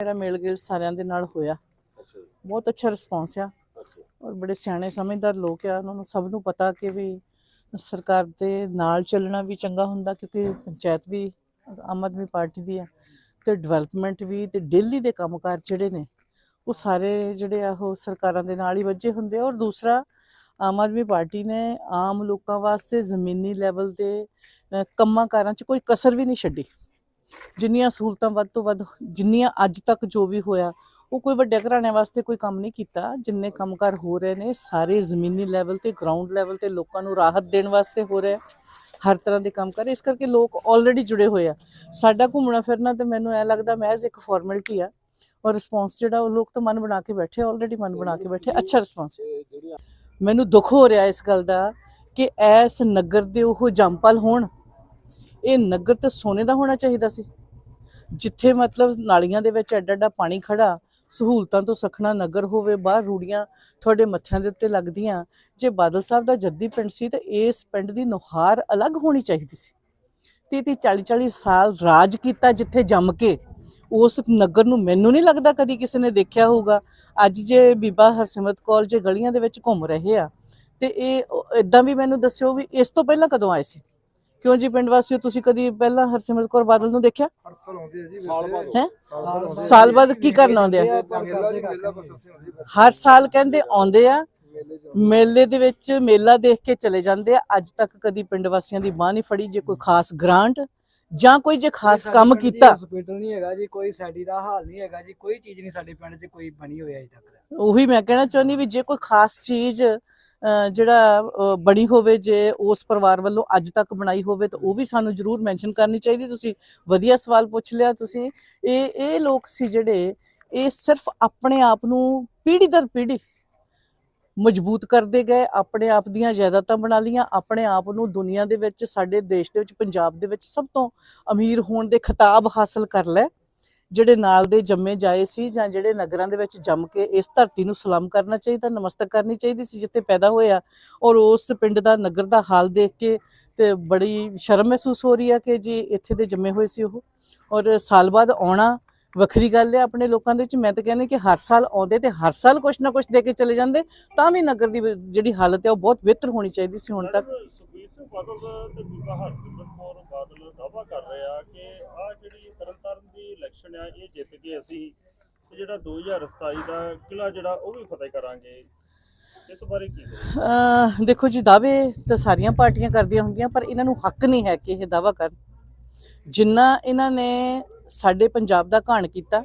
ਮੇਰਾ ਮੇਲ ਗੇਲ ਸਾਰਿਆਂ ਦੇ ਨਾਲ ਹੋਇਆ। ਬਹੁਤ ਅੱਛਾ ਰਿਸਪੌਂਸ ਆ। ਔਰ ਬੜੇ ਸਿਆਣੇ ਸਮਝਦਾਰ ਲੋਕ ਆ ਉਹਨਾਂ ਨੂੰ ਸਭ ਨੂੰ ਪਤਾ ਕਿ ਵੀ ਸਰਕਾਰ ਦੇ ਨਾਲ ਚੱਲਣਾ ਵੀ ਚੰਗਾ ਹੁੰਦਾ ਕਿਉਂਕਿ ਪੰਚਾਇਤ ਵੀ ਆਮ ਆਦਮੀ ਪਾਰਟੀ ਦੀ ਆ ਤੇ ਡਿਵੈਲਪਮੈਂਟ ਵੀ ਤੇ ਡੇਲੀ ਦੇ ਕੰਮਕਾਰ ਜਿਹੜੇ ਨੇ ਉਹ ਸਾਰੇ ਜਿਹੜੇ ਆ ਉਹ ਸਰਕਾਰਾਂ ਦੇ ਨਾਲ ਹੀ ਵੱਜੇ ਹੁੰਦੇ ਆ। ਔਰ ਦੂਸਰਾ ਆਮ ਆਦਮੀ ਪਾਰਟੀ ਨੇ ਆਮ ਲੋਕਾਂ ਵਾਸਤੇ ਜ਼ਮੀਨੀ ਲੈਵਲ ਤੇ ਕੰਮਾਂ ਕਾਰਾਂ 'ਚ ਕੋਈ ਕਸਰ ਵੀ ਨਹੀਂ ਛੱਡੀ। ਜਿੰਨੀਆਂ ਸਹੂਲਤਾਂ ਵੱਧ ਤੋਂ ਵੱਧ ਜਿੰਨੀਆਂ ਅੱਜ ਤੱਕ ਜੋ ਵੀ ਹੋਇਆ, ਉਹ ਕੋਈ ਵੱਡੇ ਘਰਾਣਿਆਂ ਵਾਸਤੇ ਕੋਈ ਕੰਮ ਨਹੀਂ ਕੀਤਾ। ਜਿੰਨੇ ਕੰਮਕਾਰ ਹੋ ਰਹੇ ਨੇ, ਸਾਰੇ ਜ਼ਮੀਨੀ ਲੈਵਲ ਤੇ ਗਰਾਊਂਡ ਲੈਵਲ ਤੇ ਲੋਕਾਂ ਨੂੰ ਰਾਹਤ ਦੇਣ ਵਾਸਤੇ ਹੋ ਰਿਹਾ। ਹਰ ਤਰ੍ਹਾਂ ਦੇ ਕੰਮ ਕਰ ਇਸ ਕਰਕੇ ਲੋਕ ਆਲਰੇਡੀ ਜੁੜੇ ਹੋਏ ਆ। ਸਾਡਾ ਘੁੰਮਣਾ ਫਿਰਨਾ ਤੇ ਮੈਨੂੰ ਐ ਲੱਗਦਾ ਮਹਿਜ਼ ਇੱਕ ਫਾਰਮੈਲਿਟੀ ਆ। ਔਰ ਰਿਸਪੌਂਸ ਜਿਹੜਾ ਉਹ ਲੋਕ ਤਾਂ ਮਨ ਬਣਾ ਕੇ ਬੈਠੇ ਆਲਰੇਡੀ ਮਨ ਬਣਾ ਕੇ ਬੈਠੇ ਅੱਛਾ ਰਿਸਪੌਂਸ ਮੈਨੂੰ ਦੁੱਖ ਹੋ ਰਿਹਾ ਇਸ ਗੱਲ ਦਾ ਕਿ ਐਸ ਨਗਰ ਦੇ ਉਹ ਜੰਪਲ ਹੋਣ। ਇਹ ਨਗਰ ਤੇ ਸੋਨੇ ਦਾ ਹੋਣਾ ਚਾਹੀਦਾ ਸੀ। ਜਿੱਥੇ ਮਤਲਬ ਨਾਲੀਆਂ ਦੇ ਵਿੱਚ ਐਡਾ ਐਡਾ ਪਾਣੀ ਖੜਾ, ਸਹੂਲਤਾਂ ਤੋਂ ਸਖਣਾ ਨਗਰ ਹੋਵੇ, ਬਾਹਰ ਰੂੜੀਆਂ ਤੁਹਾਡੇ ਮੱਥਿਆਂ ਦੇ ਉੱਤੇ ਲੱਗਦੀਆਂ, ਜੇ ਬਾਦਲ ਸਾਹਿਬ ਦਾ ਜੱਦੀ ਪਿੰਡ ਸੀ, ਤਾਂ ਇਸ ਪਿੰਡ ਦੀ ਨੁਹਾਰ ਅਲੱਗ ਹੋਣੀ ਚਾਹੀਦੀ ਸੀ। ਤੀਹ ਤੀਹ 40 40 ਸਾਲ ਰਾਜ ਕੀਤਾ ਜਿੱਥੇ ਜੰਮ ਕੇ, ਉਸ ਨਗਰ ਨੂੰ ਮੈਨੂੰ ਨਹੀਂ ਲੱਗਦਾ ਕਦੀ ਕਿਸੇ ਨੇ ਦੇਖਿਆ ਹੋਊਗਾ। ਅੱਜ ਜੇ ਬੀਬਾ ਹਰਸਿਮਰਤ ਕੌਰ ਜੇ ਗਲੀਆਂ ਦੇ ਵਿੱਚ ਘੁੰਮ ਰਹੇ ਆ, ਤੇ ਇਹ ਇਦਾਂ ਵੀ ਮੈਨੂੰ ਦੱਸਿਓ ਵੀ ਇਸ ਤੋਂ ਪਹਿਲਾਂ ਕਦੋਂ ਆਏ ਸੀ? ਕਿਉਂ ਜੀ ਪਿੰਡ ਵਾਸੀਓ ਤੁਸੀਂ ਕਦੀ ਪਹਿਲਾਂ ਹਰਸਿਮਰਤ ਕੌਰ ਬਾਦਲ ਨੂੰ ਦੇਖਿਆ? ਹਰ ਸਾਲ ਆਉਂਦੇ ਆ ਜੀ ਸਾਲ ਬਾਅਦ। ਹੈਂ? ਸਾਲ ਬਾਅਦ। ਕੀ ਕਰਨ ਆਉਂਦੇ ਆ। ਹਰ ਸਾਲ ਕਹਿੰਦੇ ਆਉਂਦੇ ਆ। ਮੇਲੇ ਦੇ ਵਿੱਚ ਮੇਲਾ ਦੇਖ ਕੇ ਚਲੇ ਜਾਂਦੇ ਆ। ਅੱਜ ਤੱਕ ਕਦੀ ਪਿੰਡ ਵਾਸੀਆਂ ਦੀ ਬਾਹ ਨਹੀਂ ਫੜੀ ਜੇ ਕੋਈ ਖਾਸ ਗ੍ਰਾਂਟ ਜਾਂ ਕੋਈ ਜੇ ਖਾਸ ਕੰਮ ਕੀਤਾ। ਹਸਪੀਟਲ ਨਹੀਂ ਹੈਗਾ ਜੀ ਕੋਈ ਸਾਡੀ ਦਾ ਹਾਲ ਨਹੀਂ ਹੈਗਾ ਜੀ ਕੋਈ ਚੀਜ਼ ਨਹੀਂ ਸਾਡੇ ਪਿੰਡ 'ਚ ਕੋਈ ਬਣੀ ਹੋਈ ਅਜੇ ਤੱਕ। ਉਹੀ ਮੈਂ ਕਹਿਣਾ ਚਾਹੁੰਦੀ ਵੀ ਜੇ ਕੋਈ ਖਾਸ ਚੀਜ਼ ਜਿਹੜਾ ਬਣੀ ਹੋਵੇ ਜੇ ਉਸ ਪਰਿਵਾਰ ਵੱਲੋਂ ਅੱਜ ਤੱਕ ਬਣਾਈ ਹੋਵੇ ਤਾਂ ਉਹ ਵੀ ਸਾਨੂੰ ਜ਼ਰੂਰ ਮੈਂਸ਼ਨ ਕਰਨੀ ਚਾਹੀਦੀ। ਤੁਸੀਂ ਵਧੀਆ ਸਵਾਲ ਪੁੱਛ ਲਿਆ ਤੁਸੀਂ। ਇਹ ਇਹ ਲੋਕ ਸੀ ਜਿਹੜੇ ਇਹ ਸਿਰਫ ਆਪਣੇ ਆਪ ਨੂੰ ਪੀੜ੍ਹੀ ਦਰ ਪੀੜ੍ਹੀ ਮਜ਼ਬੂਤ ਕਰਦੇ ਗਏ, ਆਪਣੇ ਆਪ ਦੀਆਂ ਜਾਇਦਾਦਾਂ ਬਣਾ ਲੀਆਂ ਆਪਣੇ ਆਪ ਨੂੰ ਦੁਨੀਆ ਦੇ ਵਿੱਚ, ਸਾਡੇ ਦੇਸ਼ ਦੇ ਵਿੱਚ, ਪੰਜਾਬ ਦੇ ਵਿੱਚ ਸਭ ਤੋਂ ਅਮੀਰ ਹੋਣ ਦੇ ਖਿਤਾਬ ਹਾਸਲ ਕਰ ਲੈ ਜਿਹੜੇ ਨਾਲ ਦੇ ਜੰਮੇ ਜਾਏ ਸੀ ਜਾਂ ਜਿਹੜੇ ਨਗਰਾਂ ਦੇ ਵਿੱਚ ਜੰਮ ਕੇ ਇਸ ਧਰਤੀ ਨੂੰ ਸਲਾਮ ਕਰਨਾ ਚਾਹੀਦਾ, ਨਮਸਤਕ ਕਰਨੀ ਚਾਹੀਦੀ ਸੀ, ਜਿੱਥੇ ਪੈਦਾ ਹੋਇਆ ਔਰ ਉਸ ਪਿੰਡ ਦਾ ਨਗਰ ਦਾ ਹਾਲ ਦੇਖ ਕੇ ਤੇ ਬੜੀ ਸ਼ਰਮ ਮਹਿਸੂਸ ਹੋ ਰਹੀ ਆ ਕਿ ਜੀ ਇੱਥੇ ਦੇ ਜੰਮੇ ਹੋਏ ਸੀ ਉਹ ਔਰ ਸਾਲ ਬਾਅਦ ਆਉਣਾ ਵੱਖਰੀ ਗੱਲ ਹੈ ਆਪਣੇ ਲੋਕਾਂ ਦੇ ਵਿੱਚ ਮੈਂ ਤਾਂ ਕਹਿੰਦੀ ਕਿ ਹਰ ਸਾਲ ਆਉਂਦੇ ਤੇ ਹਰ ਸਾਲ ਕੁਛ ਨਾ ਕੁਛ ਦੇ ਕੇ ਚਲੇ ਜਾਂਦੇ ਤਾਂ ਵੀ ਨਗਰ ਦੀ ਜਿਹੜੀ ਹਾਲਤ ਹੈ ਉਹ ਬਹੁਤ ਬਿਹਤਰ ਹੋਣੀ ਚਾਹੀਦੀ ਸੀ ਹੁਣ ਤੱਕ। ਮੈਡਮ, ਸੁਖਬੀਰ ਸਿੰਘ ਬਾਦਲ ਤੇ ਬੀਬਾ ਹਰਸਿਮਰਤ ਕੌਰ ਬਾਦਲ ਦਾਅਵਾ ਕਰ ਰਹੇ ਆ ਕਿ ਆ ਜਿਹੜੀ ਤਰਨਤਾਰਨ ਦੀ ਇਲੈਕਸ਼ਨ ਆ ਇਹ ਜਿੱਤ ਕੇ ਅਸੀਂ ਤੇ ਜਿਹੜਾ 2027 ਦਾ ਕਿਲਾ ਜਿਹੜਾ ਉਹ ਵੀ ਫਤਿਹ ਕਰਾਂਗੇ। ਇਸ ਬਾਰੇ ਕੀ ਕਹੋਗੇ? ਅਹ ਦੇਖੋ ਜੀ ਦਾਅਵੇ ਤਾਂ ਸਾਰੀਆਂ ਪਾਰਟੀਆਂ ਕਰਦੀਆਂ ਹੁੰਦੀਆਂ ਪਰ ਇਹਨਾਂ ਨੂੰ ਹੱਕ ਨਹੀਂ ਹੈ ਕਿ ਇਹ ਦਾਅਵਾ ਕਰਨ। ਜਿੰਨਾ ਇਹਨਾਂ ਨੇ ਸਾਡੇ ਪੰਜਾਬ ਦਾ ਘਾਣ ਕੀਤਾ,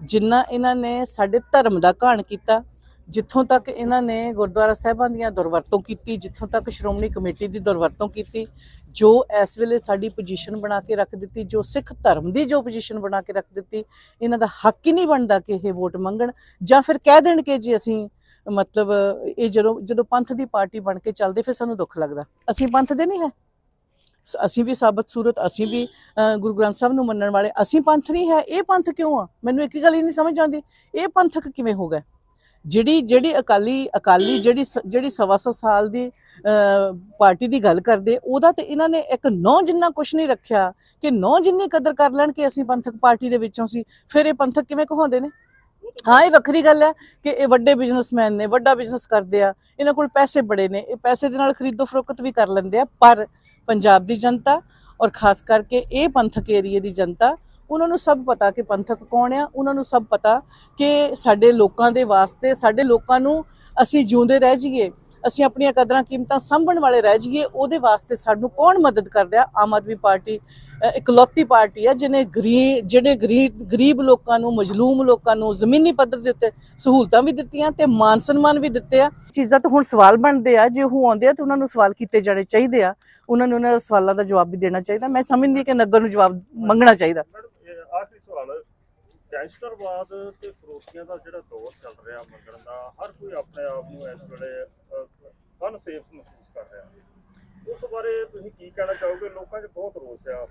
ਜਿੰਨਾ ਇਹਨਾਂ ਨੇ ਸਾਡੇ ਧਰਮ ਦਾ ਘਾਣ ਕੀਤਾ, ਜਿੱਥੋਂ ਤੱਕ ਇਹਨਾਂ ਨੇ ਗੁਰਦੁਆਰਾ ਸਾਹਿਬਾਂ ਦੀਆਂ ਦੁਰਵਰਤੋਂ ਕੀਤੀ, ਜਿੱਥੋਂ ਤੱਕ ਸ਼੍ਰੋਮਣੀ ਕਮੇਟੀ ਦੀ ਦੁਰਵਰਤੋਂ ਕੀਤੀ, ਜੋ ਇਸ ਵੇਲੇ ਸਾਡੀ ਪੋਜੀਸ਼ਨ ਬਣਾ ਕੇ ਰੱਖ ਦਿੱਤੀ, ਜੋ ਸਿੱਖ ਧਰਮ ਦੀ ਜੋ ਪੋਜੀਸ਼ਨ ਬਣਾ ਕੇ ਰੱਖ ਦਿੱਤੀ, ਇਹਨਾਂ ਦਾ ਹੱਕ ਹੀ ਨਹੀਂ ਬਣਦਾ ਕਿ ਇਹ ਵੋਟ ਮੰਗਣ, ਜਾਂ ਫਿਰ ਕਹਿ ਦੇਣ ਕਿ ਜੀ ਅਸੀਂ ਮਤਲਬ ਇਹ ਜਦੋਂ ਜਦੋਂ ਪੰਥ ਦੀ ਪਾਰਟੀ ਬਣ ਕੇ ਚੱਲਦੇ, ਫਿਰ ਸਾਨੂੰ ਦੁੱਖ ਲੱਗਦਾ। ਅਸੀਂ ਪੰਥ ਦੇ ਨਹੀਂ ਹੈ। ਅਸੀਂ ਵੀ ਸਾਬਤ ਸੂਰਤ ਅਸੀਂ ਵੀ ਅ, ਗੁਰੂ ਗ੍ਰੰਥ ਸਾਹਿਬ ਨੂੰ ਮੰਨਣ ਵਾਲੇ। ਅਸੀਂ ਪੰਥ ਨਹੀਂ ਹੈ ਇਹ ਪੰਥ ਕਿਉਂ ਆ? ਮੈਨੂੰ ਇੱਕ ਗੱਲ ਹੀ ਨਹੀਂ ਸਮਝ ਆਉਂਦੀ। ਇਹ ਪੰਥਕ ਕਿਵੇਂ ਹੋ ਗਿਆ ਜਿਹੜੀ ਜਿਹੜੀ ਅਕਾਲੀ ਅਕਾਲੀ ਜਿਹੜੀ ਜਿਹੜੀ ਸਵਾ ਸੌ ਸਾਲ ਦੀ ਪਾਰਟੀ ਦੀ ਗੱਲ ਕਰਦੇ ਉਹਦਾ ਤੇ ਇਹਨਾਂ ਨੇ ਇੱਕ ਨੌ ਜਿੰਨਾ ਕੁਝ ਨਹੀਂ ਰੱਖਿਆ ਕਿ ਨੌ ਜਿੰਨੀ ਕਦਰ ਕਰ ਲੈਣ ਕਿ ਅਸੀਂ ਪੰਥਕ ਪਾਰਟੀ ਦੇ ਵਿੱਚੋਂ ਸੀ। ਫਿਰ ਇਹ ਪੰਥਕ ਕਿਵੇਂ ਕਹਾਉਂਦੇ ਨੇ? ਹਾਂ ਇਹ ਵੱਖਰੀ ਗੱਲ ਹੈ ਕਿ ਇਹ ਵੱਡੇ ਬਿਜ਼ਨਸਮੈਨ ਨੇ ਵੱਡਾ ਬਿਜ਼ਨਸ ਕਰਦੇ ਆ। ਇਹਨਾਂ ਕੋਲ ਪੈਸੇ ਬੜੇ ਨੇ। ਇਹ ਪੈਸੇ ਦੇ ਨਾਲ ਖਰੀਦੋ ਫਰੋਖਤ ਵੀ ਕਰ ਲੈਂਦੇ ਆ। ਪਰ ਪੰਜਾਬ ਦੀ ਜਨਤਾ ਔਰ ਖਾਸ ਕਰਕੇ ਇਹ ਪੰਥਕ ਏਰੀਏ ਦੀ ਜਨਤਾ, ਉਹਨਾਂ ਨੂੰ ਸਭ ਪਤਾ ਕਿ ਪੰਥਕ ਕੌਣ ਆ, ਉਹਨਾਂ ਨੂੰ ਸਭ ਪਤਾ ਕਿ ਸਾਡੇ ਲੋਕਾਂ ਦੇ ਵਾਸਤੇ, ਸਾਡੇ ਲੋਕਾਂ ਨੂੰ ਅਸੀਂ ਜਿਉਂਦੇ ਰਹਿ ਜਾਈਏ। ਅਸੀਂ ਆਪਣੀਆਂ ਕਦਰਾਂ ਕੀਮਤਾਂ ਸੰਭਣ ਵਾਲੇ ਰਹਿ ਜਾਈਏ, ਉਹਦੇ ਵਾਸਤੇ ਸਾਨੂੰ ਕੌਣ ਮਦਦ ਕਰਦਾ ਆਮ ਆਦਮੀ ਪਾਰਟੀ ਇਕਲੌਤੀ ਪਾਰਟੀ ਆ, ਜਿਹਨੇ ਗਰੀਬ ਜਿਹੜੇ ਗਰੀਬ ਲੋਕਾਂ ਨੂੰ, ਮਜਲੂਮ ਲੋਕਾਂ ਨੂੰ ਜ਼ਮੀਨੀ ਪੱਧਰ ਦੇ ਉੱਤੇ ਸਹੂਲਤਾਂ ਵੀ ਦਿੱਤੀਆਂ ਤੇ ਮਾਨ ਸਨਮਾਨ ਵੀ ਦਿੱਤੇ ਆ। ਚੀਜ਼ਾਂ ਤਾਂ ਹੁਣ ਸਵਾਲ ਬਣਦੇ ਆ, ਜੇ ਉਹ ਆਉਂਦੇ ਆ ਤਾਂ ਉਹਨਾਂ ਨੂੰ ਸਵਾਲ ਕੀਤੇ ਜਾਣੇ ਚਾਹੀਦੇ ਆ। ਉਹਨਾਂ ਨੂੰ ਉਹਨਾਂ ਸਵਾਲਾਂ ਦਾ ਜਵਾਬ ਵੀ ਦੇਣਾ ਚਾਹੀਦਾ। ਮੈਂ ਸਮਝਦੀ ਕਿ ਨਗਰ ਨੂੰ ਜਵਾਬ ਮੰਗਣਾ ਚਾਹੀਦਾ। ਆਖਰੀ ਸਵਾਲ ਗੈਂਗਸਟਰਵਾਦ ਤੇ ਫਰੋਤੀਆਂ ਦਾ ਜਿਹੜਾ ਦੌਰ ਚੱਲ ਰਿਹਾ ਮੰਗਣ ਦਾ, ਹਰ ਕੋਈ ਆਪਣੇ ਆਪ ਨੂੰ ਇਸ ਵੇਲੇ ਅਨਸੇਫ ਮਹਿਸੂਸ ਕਰ ਰਿਹਾ। ਉਸ ਬਾਰੇ ਤੁਸੀਂ ਕੀ ਕਹਿਣਾ ਚਾਹੋਗੇ? ਲੋਕਾਂ 'ਚ ਬਹੁਤ ਰੋਸ ਆ।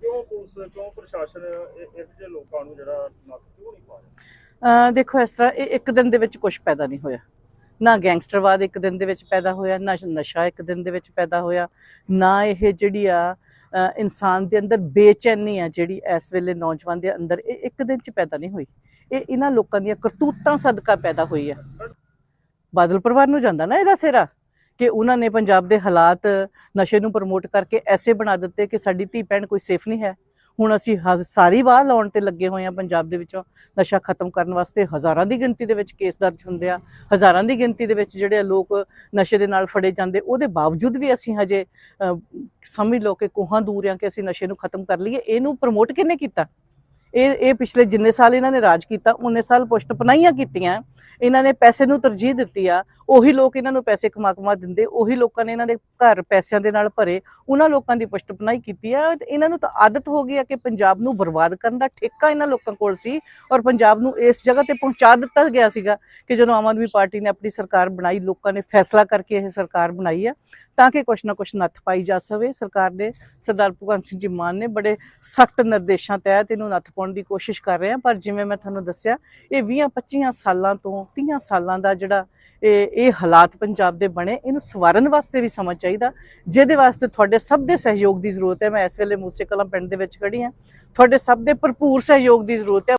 ਕਿਉਂ ਪੁਲਿਸ, ਕਿਉਂ ਪ੍ਰਸ਼ਾਸਨ ਇਹ ਜਿਹੇ ਲੋਕਾਂ ਨੂੰ ਜਿਹੜਾ ਨੱਥ ਕਿਉਂ ਨਹੀਂ ਪਾ ਰਿਹਾ? ਦੇਖੋ, ਇਸ ਤਰ੍ਹਾਂ ਇਹ ਇੱਕ ਦਿਨ ਦੇ ਵਿੱਚ ਕੁਝ ਪੈਦਾ ਨਹੀਂ ਹੋਇਆ। ਨਾ ਗੈਂਗਸਟਰਵਾਦ ਇੱਕ ਦਿਨ ਦੇ ਵਿੱਚ ਪੈਦਾ ਹੋਇਆ, ਨਾ ਨਸ਼ਾ ਇੱਕ ਦਿਨ ਦੇ ਵਿੱਚ ਪੈਦਾ ਹੋਇਆ, ਨਾ ਇਹ ਜਿਹੜੀ ਆ ਇਨਸਾਨ ਦੇ ਅੰਦਰ ਬੇਚੈਨੀ ਆ ਜਿਹੜੀ ਇਸ ਵੇਲੇ ਨੌਜਵਾਨ ਦੇ ਅੰਦਰ, ਇਹ ਇੱਕ ਦਿਨ ਚ ਪੈਦਾ ਨਹੀਂ ਹੋਈ। ਇਹ ਇਹਨਾਂ ਲੋਕਾਂ ਦੀਆਂ ਕਰਤੂਤਾਂ ਸਦਕਾ ਪੈਦਾ ਹੋਈ ਹੈ ਬਾਦਲ ਪਰਿਵਾਰ ਨੂੰ ਜਾਂਦਾ ਨਾ ਇਹਦਾ ਸਿਰਾ ਕਿ ਉਹਨਾਂ ਨੇ ਪੰਜਾਬ ਦੇ ਹਾਲਾਤ ਨਸ਼ੇ ਨੂੰ ਪ੍ਰਮੋਟ ਕਰਕੇ ਐਸੇ ਬਣਾ ਦਿੱਤੇ ਕਿ ਸਾਡੀ ਧੀ ਭੈਣ ਕੋਈ ਸੇਫ ਨਹੀਂ ਹੈ। ਹੁਣ ਅਸੀਂ ਹਜ਼- ਸਾਰੀ ਵਾਹ ਲਾਉਣ ਤੇ ਲੱਗੇ ਹੋਏ ਆ ਪੰਜਾਬ ਦੇ ਵਿੱਚੋਂ। ਨਸ਼ਾ ਖਤਮ ਕਰਨ ਵਾਸਤੇ ਹਜ਼ਾਰਾਂ ਦੀ ਗਿਣਤੀ ਦੇ ਵਿੱਚ ਕੇਸ ਦਰਜ ਹੁੰਦੇ ਆ। ਹਜ਼ਾਰਾਂ ਦੀ ਗਿਣਤੀ ਦੇ ਵਿੱਚ ਜਿਹੜੇ ਲੋਕ ਨਸ਼ੇ ਦੇ ਨਾਲ ਫੜੇ ਜਾਂਦੇ, ਉਹਦੇ ਬਾਵਜੂਦ ਵੀ ਅਸੀਂ ਹਜੇ ਸਮਝ ਲਓ ਕਿ ਕੋਹਾਂ ਦੂਰ ਆ ਕਿ ਅਸੀਂ ਨਸ਼ੇ ਨੂੰ ਖਤਮ ਕਰ ਲਈਏ। ਇਹਨੂੰ ਪ੍ਰਮੋਟ ਕਿਹਨੇ ਕੀਤਾ? ਇਹ ਇਹ ਪਿਛਲੇ ਜਿੰਨੇ ਸਾਲ ਇਹਨਾਂ ਨੇ ਰਾਜ ਕੀਤਾ ਉਹਨੇ ਸਾਲ ਪੁਸ਼ਟ ਪਨਾਈਆਂ ਕੀਤੀਆਂ, ਇਹਨਾਂ ਨੇ ਪੈਸੇ ਨੂੰ ਤਰਜੀਹ ਦਿੱਤੀ ਆ, ਉਹੀ ਲੋਕ ਇਹਨਾਂ ਨੂੰ ਪੈਸੇ ਕਮਾ ਕਮਾ ਦਿੰਦੇ, ਉਹੀ ਲੋਕਾਂ ਨੇ ਇਹਨਾਂ ਦੇ ਘਰ ਪੈਸਿਆਂ ਦੇ ਨਾਲ ਭਰੇ, ਉਹਨਾਂ ਲੋਕਾਂ ਦੀ ਪੁਸ਼ਟ ਪਨਾਈ ਕੀਤੀ ਆ ਇਹਨਾਂ ਨੂੰ ਤਾਂ ਆਦਤ ਹੋ ਗਈ ਆ ਕਿ ਪੰਜਾਬ ਨੂੰ ਬਰਬਾਦ ਕਰਨ ਦਾ ਠੇਕਾ ਇਹਨਾਂ ਲੋਕਾਂ ਕੋਲ ਸੀ, ਔਰ ਪੰਜਾਬ ਨੂੰ ਇਸ ਜਗ੍ਹਾ ਤੇ ਪਹੁੰਚਾ ਦਿੱਤਾ ਗਿਆ ਸੀਗਾ ਕਿ ਜਦੋਂ ਆਮ ਆਦਮੀ ਪਾਰਟੀ ਨੇ ਆਪਣੀ ਸਰਕਾਰ ਬਣਾਈ, ਲੋਕਾਂ ਨੇ ਫੈਸਲਾ ਕਰਕੇ ਇਹ ਸਰਕਾਰ ਬਣਾਈ ਆ, ਤਾਂ ਕਿ ਕੁਛ ਨਾ ਕੁਛ ਨੱਥ ਪਾਈ ਜਾ ਸਕੇ। ਸਰਕਾਰ ਨੇ ਸਰਦਾਰ ਭਗਵੰਤ ਸਿੰਘ ਜੀ ਮਾਨ ਨੇ ਬੜੇ ਸਖਤ ਨਿਰਦੇਸ਼ਾਂ ਤਹਿਤ ਇਹਨੂੰ ਨੱਥ ਪਾਉਣ ਦੀ ਕੋਸ਼ਿਸ਼ ਕਰ ਰਹੇ ਆ ਪਰ ਜਿਵੇਂ ਮੈਂ ਤੁਹਾਨੂੰ ਦੱਸਿਆ, ਇਹ 20 25 ਸਾਲਾਂ ਤੋਂ 30 ਸਾਲਾਂ ਦਾ ਜਿਹੜਾ ਇਹ ਇਹ ਹਾਲਾਤ ਪੰਜਾਬ ਦੇ ਬਣੇ, ਇਹਨੂੰ ਸਵਾਰਨ ਵਾਸਤੇ ਵੀ ਸਮਾਂ ਚਾਹੀਦਾ, ਜਿਹਦੇ ਵਾਸਤੇ ਤੁਹਾਡੇ ਸਭ ਦੇ ਸਹਿਯੋਗ ਦੀ ਜ਼ਰੂਰਤ ਹੈ। ਮੈਂ ਇਸ ਵੇਲੇ ਮੂਸੇ ਕਲਾਂ ਪਿੰਡ ਦੇ ਵਿੱਚ ਖੜੀ ਹਾਂ। ਤੁਹਾਡੇ ਸਭ ਦੇ ਭਰਪੂਰ ਸਹਿਯੋਗ ਦੀ ਜ਼ਰੂਰਤ ਹੈ।